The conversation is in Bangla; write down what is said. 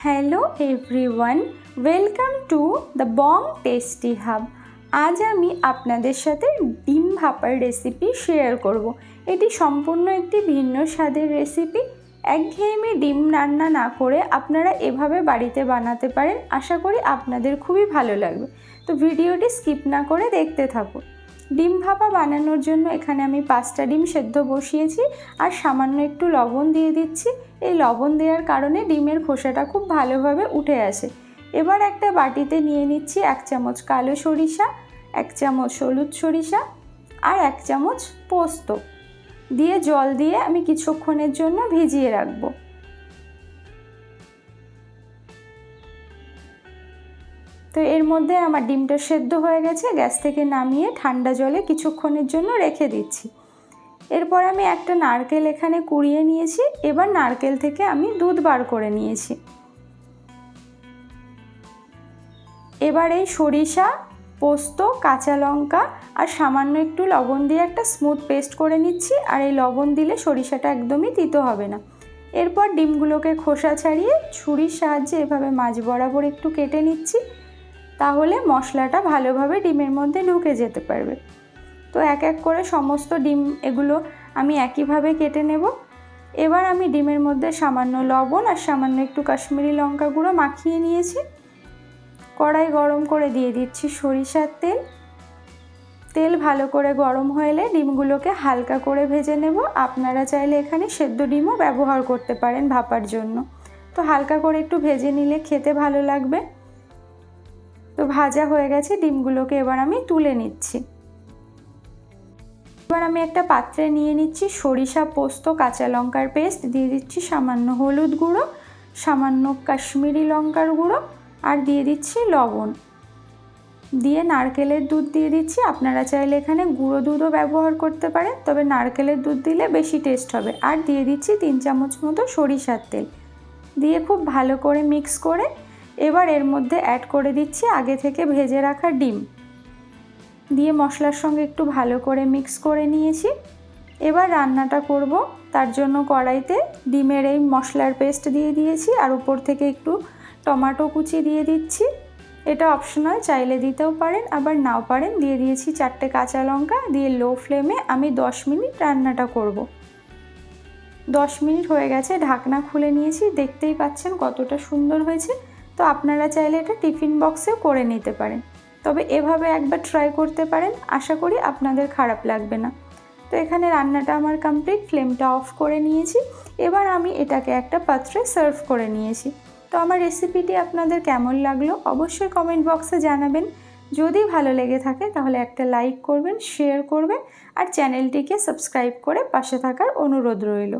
Hello everyone welcome to the Bong tasty hub আজ আমি আপনাদের সাথে ডিম ভাপার রেসিপি শেয়ার করব। এটি সম্পূর্ণ একটি ভিন্ন স্বাদের রেসিপি একঘেয়েমি ডিম রান্না না করে আপনারা এভাবে বাড়িতে বানাতে পারেন। আশা করি আপনাদের খুবই ভালো লাগবে। তো ভিডিওটি স্কিপ না করে দেখতে থাকুন। ডিম ভাপা বানানোর জন্য এখানে আমি পাঁচটা ডিম সেদ্ধ বসিয়েছি আর সামান্য একটু লবণ দিয়ে দিচ্ছি। এই লবণ দেওয়ার কারণে ডিমের খোসাটা খুব ভালোভাবে উঠে আসে। এবার একটা বাটিতে নিয়ে নিচ্ছি এক চামচ কালো সরিষা, এক চামচ হলুদ সরিষা আর এক চামচ পোস্ত। দিয়ে জল দিয়ে আমি কিছুক্ষণের জন্য ভিজিয়ে রাখব। তো এর মধ্যে আমার ডিমটা সেদ্ধ হয়ে গেছে, গ্যাস থেকে নামিয়ে ঠান্ডা জলে কিছুক্ষণের জন্য রেখে দিচ্ছি। এরপর আমি একটা নারকেল এখানে কুড়িয়ে নিয়েছি, এবার নারকেল থেকে আমি দুধ বার করে নিয়েছি। এবার এই সরিষা, পোস্ত, কাঁচা লঙ্কা আর সামান্য একটু লবণ দিয়ে একটা স্মুথ পেস্ট করে নিচ্ছি, আর এই লবণ দিলে সরিষাটা একদমই তিতো হবে না। এরপর ডিমগুলোকে খোসা ছাড়িয়ে ছুরির সাহায্যে এভাবে মাছ বরাবর একটু কেটে নিচ্ছি। তাহলে মশলাটা ভালোভাবে ডিমের মধ্যে ঢুকে যেতে পারবে। তো এক এক করে সমস্ত ডিম এগুলো আমি একইভাবে কেটে নেব। এবার আমি ডিমের মধ্যে সামান্য লবণ আর সামান্য একটু কাশ্মীরি লঙ্কা গুঁড়ো মাখিয়ে নিয়েছি। কড়াই গরম করে দিয়ে দিচ্ছি সরিষার তেল। তেল ভালো করে গরম হলে ডিমগুলোকে হালকা করে ভেজে নেব। আপনারা চাইলে এখানে সেদ্ধ ডিমও ব্যবহার করতে পারেন ভাপার জন্য। তো হালকা করে একটু ভেজে নিলে খেতে ভালো লাগবে। তো ভাজা হয়ে গেছে, ডিমগুলোকে এবার আমি তুলে নিচ্ছি। এবার আমি একটা পাত্রে নিয়ে নিচ্ছি সরিষা পোস্ত, কাঁচা লঙ্কার পেস্ট, দিয়ে দিচ্ছি সামান্য হলুদ গুঁড়ো, সামান্য কাশ্মীরি লঙ্কার গুঁড়ো আর দিয়ে দিচ্ছি লবণ। দিয়ে নারকেলের দুধ দিয়ে দিচ্ছি, আপনারা চাইলে এখানে গুঁড়ো দুধও ব্যবহার করতে পারেন, তবে নারকেলের দুধ দিলে বেশি টেস্ট হবে। আর দিয়ে দিচ্ছি তিন চামচ মতো সরিষার তেল। দিয়ে খুব ভালো করে মিক্স করে এবার এর মধ্যে অ্যাড করে দিচ্ছি আগে থেকে ভেজে রাখা ডিম। দিয়ে মশলার সঙ্গে একটু ভালো করে মিক্স করে নিয়েছি। এবার রান্নাটা করব, তার জন্য কড়াইতে ডিমের এই মশলার পেস্ট দিয়ে দিয়েছি আর উপর থেকে একটু টমাটো কুচি দিয়ে দিচ্ছি। এটা অপশনাল চাইলে দিতেও পারেন, আবার নাও পারেন। দিয়ে দিয়েছি চারটে কাঁচা লঙ্কা, দিয়ে লো ফ্লেমে আমি দশ মিনিট রান্নাটা করব। দশ মিনিট হয়ে গেছে, ঢাকনা খুলে নিয়েছি, দেখতেই পাচ্ছেন কতটা সুন্দর হয়েছে। তো আপনারা চাইলে এটা টিফিন বক্সেও করে নিতে পারেন। তবে এভাবে একবার ট্রাই করতে পারেন, আশা করি আপনাদের খারাপ লাগবে না। তো এখানে রান্নাটা আমার কমপ্লিট ফ্লেমটা অফ করে নিয়েছি। এবার আমি এটাকে একটা পাত্রে সার্ভ করে নিয়েছি। তো আমার রেসিপিটি আপনাদের কেমন লাগল অবশ্যই কমেন্ট বক্সে জানাবেন। যদি ভালো লেগে থাকে তাহলে একটা লাইক করবেন শেয়ার করবেন, আর চ্যানেলটিকে সাবস্ক্রাইব করে পাশে থাকার অনুরোধ রইল।